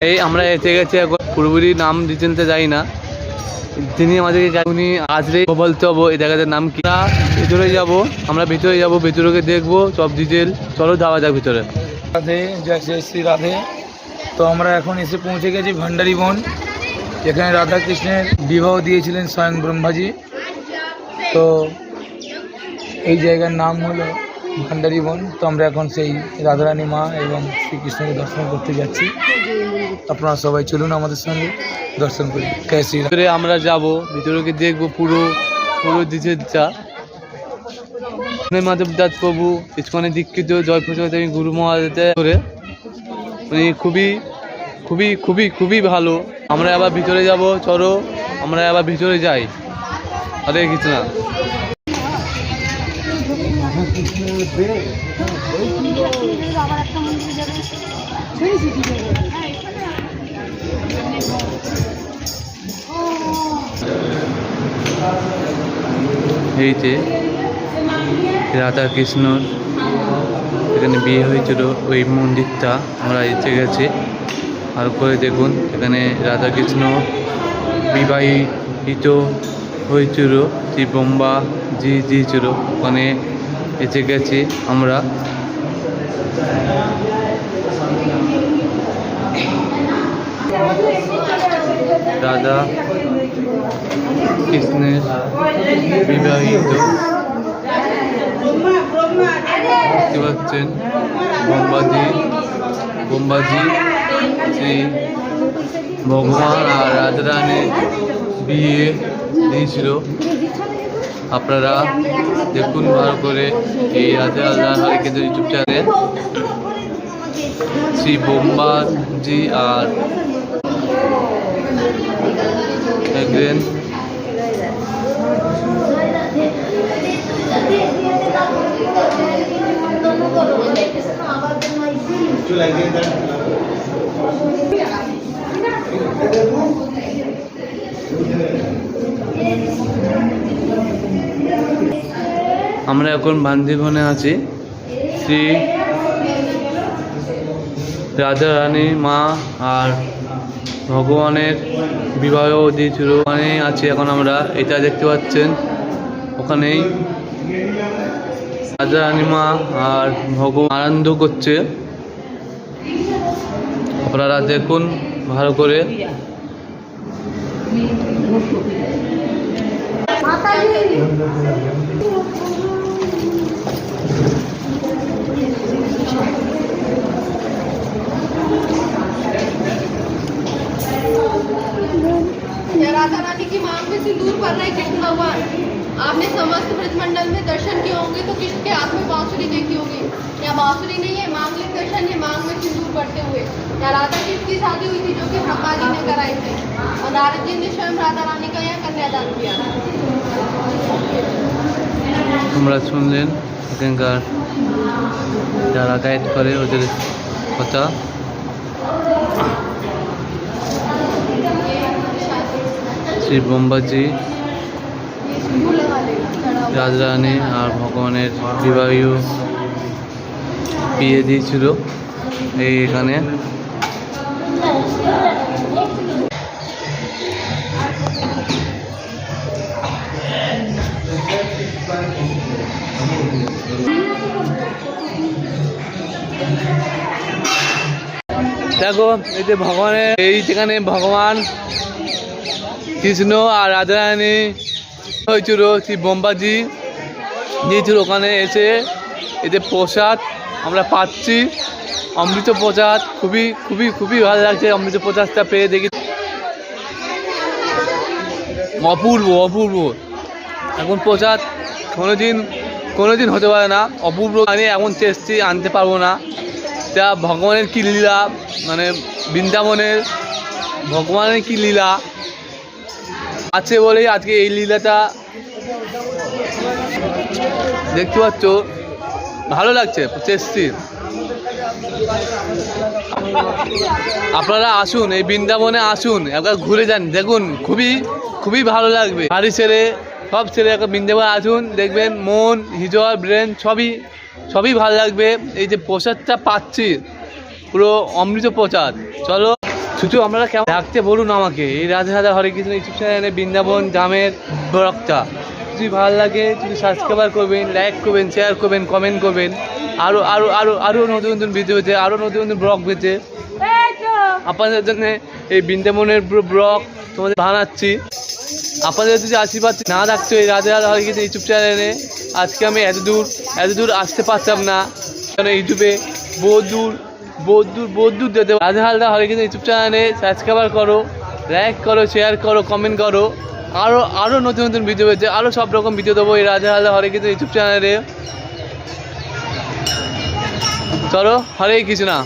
এই আমরা এসে গেছি এখন পুরোপুরি নাম ডিটেলতে যাই না। তিনি আমাদেরকে উনি আসলে বলতে হব, এই জায়গাটার নাম কি? ভিতরে যাব, আমরা ভিতরে যাব ভিতরে দেখব, সব ডিটেল চলো যাওয়া যাক ভিতরে। রাধে, জয় জয় শ্রী রাধে। তো আমরা এখন এসে পৌঁছে গেছি ভান্ডারি বন, যেখানে রাধা কৃষ্ণের বিবাহ দিয়েছিলেন স্বয়ং ব্রহ্মাজি। তো এই জায়গার নাম হলো ভান্ডারি বন। তো আমরা এখন সেই রাধারানী মা এবং শ্রীকৃষ্ণকে দর্শন করতে যাচ্ছি। আপনারা সবাই চলুন আমাদের সঙ্গে দর্শন করি। জয় ভিতরে আমরা যাব ভিতরে দেখব পুরো পুরো ডিটেলটা মাধব দাস প্রভু ইস্কনে দীক্ষিত জয়প্রসাদ আমি গুরু মহারাজতে করে উনি খুবই খুবই খুবই খুবই ভালো। আমরা আবার ভিতরে যাব চলো আমরা আবার ভিতরে যাই। হরে কৃষ্ণ। আবার একটা মন্দিরে যাবে শুনেছি কি যাবে হ্যাঁ এখানে এই যে রাধা কৃষ্ণর এখানে বিয়ে হয়েছিল, ওই মন্দিরটা আমরা এসে গেছি। আর করে দেখুন, এখানে রাধা কৃষ্ণ বিবাহিত হয়েছিল সেই বোম্বা জি দিয়েছিল ওখানে এসে গেছি আমরা। রাধা কৃষ্ণের বিবাহিত। দেখতে পাচ্ছেন, বোম্বাজি বোম্বাজি, শ্রী ভগবান আর রাজারানীর বিয়ে দিয়েছিল। আপনারা দেখুন ভালো করে এই রাজা রাজা কিন্তু ইউটিউব চ্যানেল শ্রী বোম্বাজি আর দেখবেন আমরা এখন বান্দিবনে আছি। শ্রী রাজা রানী মা আর ভগবানের বিবাহ দিয়েছিল। ওখানে আছি এখন আমরা, এটা দেখতে পাচ্ছেন। ওখানেই রাজা রানী মা আর ভগবান আনন্দ করছে। আপনারা দেখুন ভালো করে। राधा रानी की मांग में सिंदूर भर रहे कृष्ण भगवान आपने समस्त ब्रजमंडल में दर्शन किए होंगे तो कृष्ण के हाथ में बांसुरी देखी होगी या बांसुरी नहीं है मांगलिक दर्शन है मांग में सिंदूर भरते हुए या राधा कृष्ण की शादी हुई थी जो कि ब्रह्मा जी ने कराई थी और नारद जी ने स्वयं राधा रानी का यहाँ कन्यादान किया তোমরা শুনলেন এখানকার যারা গাইড করে ওদের কথা শ্রী বোম্বাজি রাজরানী আর ভগবানের বিবাহীয় বিয়ে দিয়েছিল এই এখানে। দেখো, এই যে ভগবানের, এই যেখানে ভগবান কৃষ্ণ আর রাধারানী হয়েছিল শ্রী বোম্বাজি দিয়েছিল ওখানে এসে যে প্রসাদ আমরা পাচ্ছি, অমৃত প্রসাদ। খুবই খুবই খুবই ভালো লাগছে অমৃত প্রসাদটা পেয়ে দেখি। অপূর্ব অপূর্ব। এখন প্রসাদ কোনোদিন কোনোদিন হতে পারে না। অপূর্ব আমি এমন টেস্টি আনতে পারব না। তা ভগবানের কী লীলা মানে বৃন্দাবনের ভগবানের কী লীলা আছে বলেই আজকে এই লীলাটা দেখতে পাচ্ছ। ভালো লাগছে টেস্টি আপনারা আসুন, এই বৃন্দাবনে আসুন, একবার ঘুরে যান, দেখুন, খুবই খুবই ভালো লাগবে। বাড়ি ছেড়ে সব ছেড়ে একবার বৃন্দাবনে আসুন, দেখবেন মন হৃদয় ব্রেন সবই সবই ভালো লাগবে। এই যে প্রসাদটা পাচ্ছি, পুরো অমৃত প্রসাদ। চলো। শুধু আপনারা কেমন? রাখতে বলুন আমাকে। এই রাধে রাধা হরে কৃষ্ণ ইউটিউব চ্যানেলে বৃন্দাবন জামের ব্লগটা। যদি ভালো লাগে যদি সাবস্ক্রাইবার করবেন লাইক করবেন শেয়ার করবেন কমেন্ট করবেন আরও আরও আরও আরও নতুন নতুন ভিডিও পেতে আরও নতুন নতুন ব্লগ পেতে আপনাদের জন্য এই বৃন্দাবনের ব্লগ তোমাদের বানাচ্ছি। আপনাদের যদি আশীর্বাদ না থাকতো এই রাধে রাধা হরে কৃষ্ণ ইউটিউব চ্যানেলে আজকে আমি এত দূর এত দূর আসতে পারতাম না। কারণ ইউটিউবে বহু দূর বহুত দূর দিতে রাধে হালদা হরে কিন্তু ইউটিউব চ্যানেলে সাবস্ক্রাইবার করো লাইক করো শেয়ার করো কমেন্ট করো। আরও আরও নতুন নতুন ভিডিও পেয়েছে আরও সব রকম ভিডিও দেবো এই রাধে হালদা হরে কিন্তু ইউটিউব চ্যানেলে। চলো, হরে কৃষ্ণা।